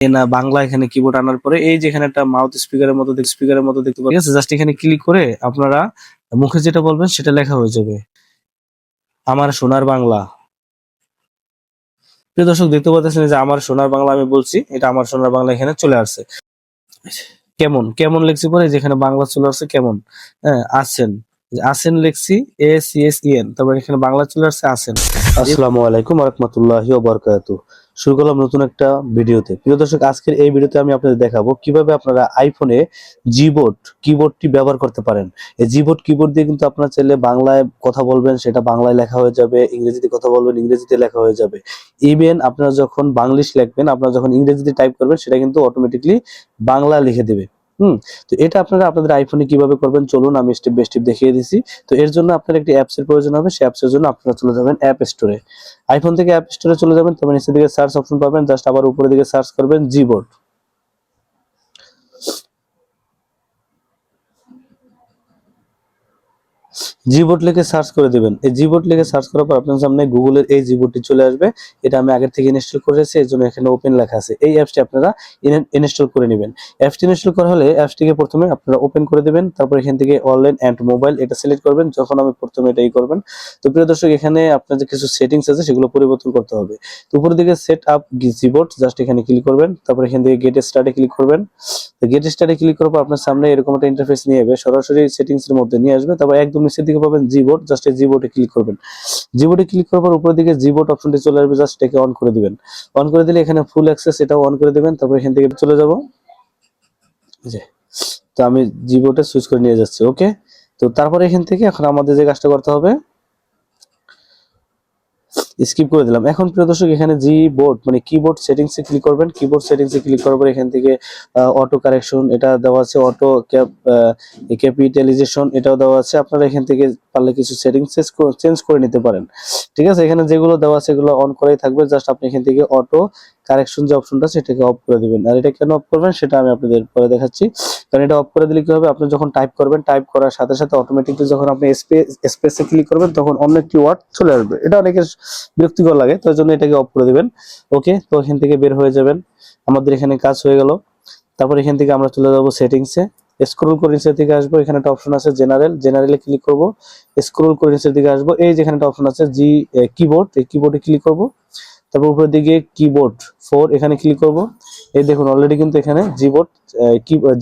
না বাংলা এখানে কিবোর্ড আনার পরে এই যে এখানে একটা মাউথ স্পিকারের মতো স্পিকারের মতো দেখতে পাচ্ছেন জাস্ট এখানে ক্লিক করে আপনারা মুখে যেটা বলবেন সেটা লেখা হয়ে যাবে। আমার সোনার বাংলা। প্রিয় দর্শক, দেখতে পাচ্ছেন যে আমার সোনার বাংলা আমি বলছি, এটা আমার সোনার বাংলা এখানে চলে আসছে। কেমন? কেমন লেখছি পরে? যেখানে বাংলা চলে আসছে, কেমন? হ্যাঁ আছেন আসেন লেখছি এস ই এন তারপর এখানে বাংলা চলে আসছে, আসেন। আসসালামু আলাইকুম রহমতুল্লাহি বরকাতু শুরু করলাম নতুন একটা ভিডিওতে। প্রিয় দর্শক, আজকের এই ভিডিওতে আমি আপনাদের দেখাবো কীভাবে আপনারা আইফোনে জিবোর্ড কিবোর্ডটি ব্যবহার করতে পারেন। এই জিবোর্ড কিবোর্ড দিয়ে কিন্তু আপনারা চাইলে বাংলায় কথা বলবেন, সেটা বাংলায় লেখা হয়ে যাবে, ইংরেজিতে কথা বলবেন, ইংরেজিতে লেখা হয়ে যাবে। ইভেন আপনারা যখন বাংলিশ লিখবেন, আপনারা যখন ইংরেজিতে টাইপ করবেন, সেটা কিন্তু অটোমেটিকলি বাংলা লিখে দেবে। হুম, তো এটা আপনারা আপনাদের আইফোনে কীভাবে করবেন চলুন আমি স্টেপ বাই স্টেপ দেখিয়ে দিছি। তো এর জন্য আপনার একটি অ্যাপস এর প্রয়োজন হবে সেই অ্যাপসের জন্য আপনারা চলে যাবেন অ্যাপ স্টোরে আইফোন থেকে অ্যাপ স্টোরে চলে যাবেন, তবে নিচের দিকে সার্চ অপশন পাবেন জাস্ট আবার উপরের দিকে সার্চ করবেন জিবোর্ড জিবোর্ড লিখে সার্চ করে দিবেন। এই জিবোর্ড লিখে সার্চ করার পর আপনার সামনে গুগলের এই জিবোর্ডটি চলে আসবে। এটা আমি আগের থেকে ইনস্টল করেছি এর জন্য এখানে ওপেন লেখা আছে। এই অ্যাপসটি আপনারা ইনস্টল করে নেবেন। অ্যাপসটি ইনস্টল করা হলে অ্যাপসটিকে প্রথমে আপনারা ওপেন করে দেবেন, তারপর এখান থেকে অনলাইন অ্যান্ড মোবাইল এটা সিলেক্ট করবেন, যখন আমি প্রথমে এটাই করবেন। তো প্রিয় দর্শক, এখানে আপনার যে কিছু সেটিংস আছে, সেগুলো পরিবর্তন করতে হবে। তো উপরের দিকে সেট আপ জিবোর্ড জাস্ট এখানে ক্লিক করবেন, তারপর এখান থেকে গেট স্টার্টে ক্লিক করবেন। গেট স্টার্টে ক্লিক করার পর আপনার সামনে এরকম একটা ইন্টারফেস নিয়ে যাবে সরাসরি সেটিংস এর মধ্যে নিয়ে আসবে, তারপর একদম নিচের দিকে পাবেন জিবোর্ড জাস্ট এই জিবোর্ডে ক্লিক করবেন। জিবোর্ডে ক্লিক করার পর উপরের দিকে জিবোর্ড অপশনটি চলে আসবে জাস্ট এটাকে অন করে দিবেন। অন করে দিলে এখানে ফুল অ্যাক্সেস এটাও অন করে দিবেন, তারপর এখান থেকে চলে যাব। যে, তো আমি জিবোর্ডে সুইচ করে নিয়ে যাচ্ছি ওকে তো তারপর এখান থেকে এখন আমাদের যে কাজটা করতে হবে স্কিপ করে দিলাম। এখন প্রিয় দর্শক, এখানে জি বোর্ড মানে কিবোর্ড সেটিংস ক্লিক করবেন কিবোর্ড সেটিংস ক্লিক করার পর এখান থেকে অটো কারেকশন এটা দেওয়া আছে অটো ক্যাপ ক্যাপিটালাইজেশন এটাও দেওয়া আছে। আপনারা এখান থেকে পারলে কিছু সেটিংস চেঞ্জ করে নিতে পারেন। ঠিক আছে? এখানে যেগুলো দেওয়া আছে এগুলো অন করেই থাকবে। জাস্ট আপনি এখান থেকে অটো কারেকশন যে অপশনটা সেটাকে অফ করে দিবেন। আর এটা কেন অফ করবেন সেটা আমি আপনাদের পরে দেখাচ্ছি। কারণ এটা অফ করে দিলে কি হবে? আপনি যখন টাইপ করবেন টাইপ করার সাথে সাথে অটোমেটিকলি যখন আপনি স্পেস স্পেসে ক্লিক করবেন, তখন অন্য একটি ওয়ার্ড চলে আসবে। এটা অনেকের বিরক্তিকর লাগে তার জন্য এটাকে অফ করে দিবেন। ওকে তো এখান থেকে বের হয়ে যাবেন। আমাদের এখানে কাজ হয়ে গেল। তারপর এখান থেকে আমরা চলে যাব সেটিংসে স্ক্রল করে নিচের দিকে আসব, এখানে একটা অপশন আছে জেনারেল জেনারেলে ক্লিক করব। স্ক্রল করে নিচের দিকে আসব। এই যেখানে একটা অপশন আছে জি কিবোর্ড এই কিবোর্ডে ক্লিক করব। তারপর উপরের দিকে কিবোর্ড ফোর এখানে ক্লিক করব। এই দেখুন অলরেডি কিন্তু এখানে জিবোর্ড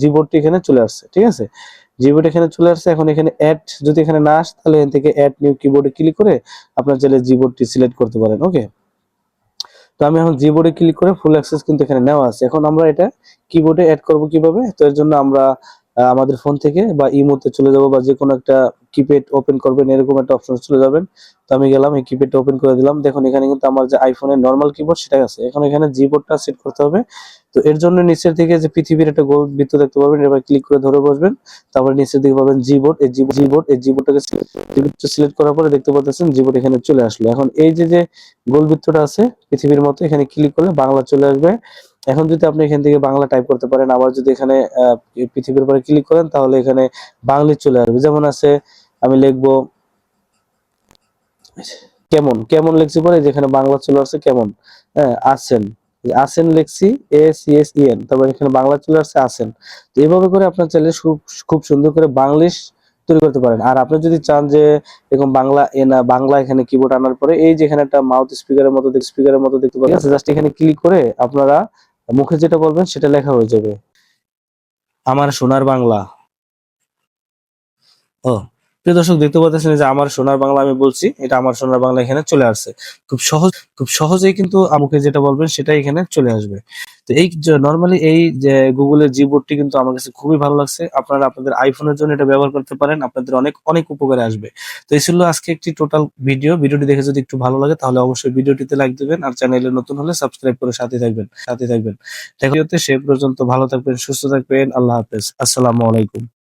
জিবোর্ডটি এখানে চলে আসছে, ঠিক আছে? জিবোর্ড এখানে চলে আসছে, এখন এখানে অ্যাড যদি এখানে না আসে, তাহলে এখান থেকে অ্যাড নিউ কিবোর্ডে ক্লিক করে আপনার চাইলে জিবোর্ডটি সিলেক্ট করতে পারেন ওকে তো আমি এখন জিবোর্ডে ক্লিক করে ফুল অ্যাক্সেস কিন্তু এখানে নেওয়া আছে। এখন আমরা এটা কিবোর্ডে অ্যাড করব কীভাবে? তো এর জন্য আমরা আমাদের ফোন থেকে বা ইমোতে চলে যাব বা যে কোনো একটা কিপ্যাড ওপেন করবেন, এরকম একটা অপশন চলে যাবেন। তো আমি গেলাম, এই কিপ্যাডটা ওপেন করে দিলাম। দেখুন, এখানে কিন্তু আমার যে আইফোনের নর্মাল কিবোর্ড সেটা আছে। এখন এখানে জিবোর্ডটা সেট করতে হবে। তো এর জন্য নিচের দিকে যে পৃথিবীর একটা গোল বৃত্ত দেখতে পাবেন, এবার ক্লিক করে ধরে বসবেন। তারপরে নিচের দিকে পাবেন জিবোর্ড এই জিবোর্ড এই জিবোর্ডটাকে সিলেক্ট করার পরে দেখতে পাচ্ছেন জিবোর্ড এখানে চলে আসলো। এখন এই যে যে গোল বৃত্তটা আছে, পৃথিবীর মতো, এখানে ক্লিক করলে বাংলা চলে আসবে। এখন যদি আপনি এখান থেকে বাংলা টাইপ করতে পারেন, আবার যদি এখানে পৃথিবীর উপরে ক্লিক করেন, তাহলে এখানে বাংলা চলে আসবে। যেমন আছে, আমি লিখব, কেমন কেমন লিখছি পরে যেখানে বাংলা চলে আসছে কেমন হ্যাঁ আছেন আসেন লিখছি A C S E N তারপর এখানে বাংলা চলে আসছে আসেন। তো এইভাবে করে আপনার চাইলে খুব সুন্দর করে বাংলিশ তৈরি করতে পারেন। আর আপনি যদি চান যে, এরকম বাংলা এ না, বাংলা এখানে কিবোর্ড আনার পরে, এই যে এখানে একটা মাউথ স্পিকারের মতো স্পিকারের মতো দেখতে পাচ্ছেন জাস্ট এখানে ক্লিক করে আপনারা মুখে যেটা বলবেন সেটা লেখা হয়ে যাবে। আমার সোনার বাংলা। ও। প্রিয় দর্শক, দেখতে পাচ্ছেন যে আমার সোনার বাংলা আমি বলছি, এটা আমার সোনার বাংলা এখানে চলে আসছে। খুব সহজ, খুব সহজেই কিন্তু আমাকে যেটা বলবেন সেটা এখানে চলে আসবে। তো এই নর্মালি এই যে গুগলের জিবোর্ডটি কিন্তু আমার কাছে খুবই ভালো লাগছে। আপনারা আপনাদের আইফোনের জন্য এটা ব্যবহার করতে পারেন, আপনাদের অনেক অনেক উপকারে আসবে। তো এই ছিল আজকে একটি টোটাল ভিডিও ভিডিওটি দেখে যদি একটু ভালো লাগে, তাহলে অবশ্যই ভিডিওটিতে লাইক দেবেন আর চ্যানেলে নতুন হলে সাবস্ক্রাইব করে সাথে থাকবেন সাথে থাকবেন। দেখা সে পর্যন্ত। ভালো থাকবেন, সুস্থ থাকবেন। আল্লাহ হাফেজ। আসসালামু আলাইকুম।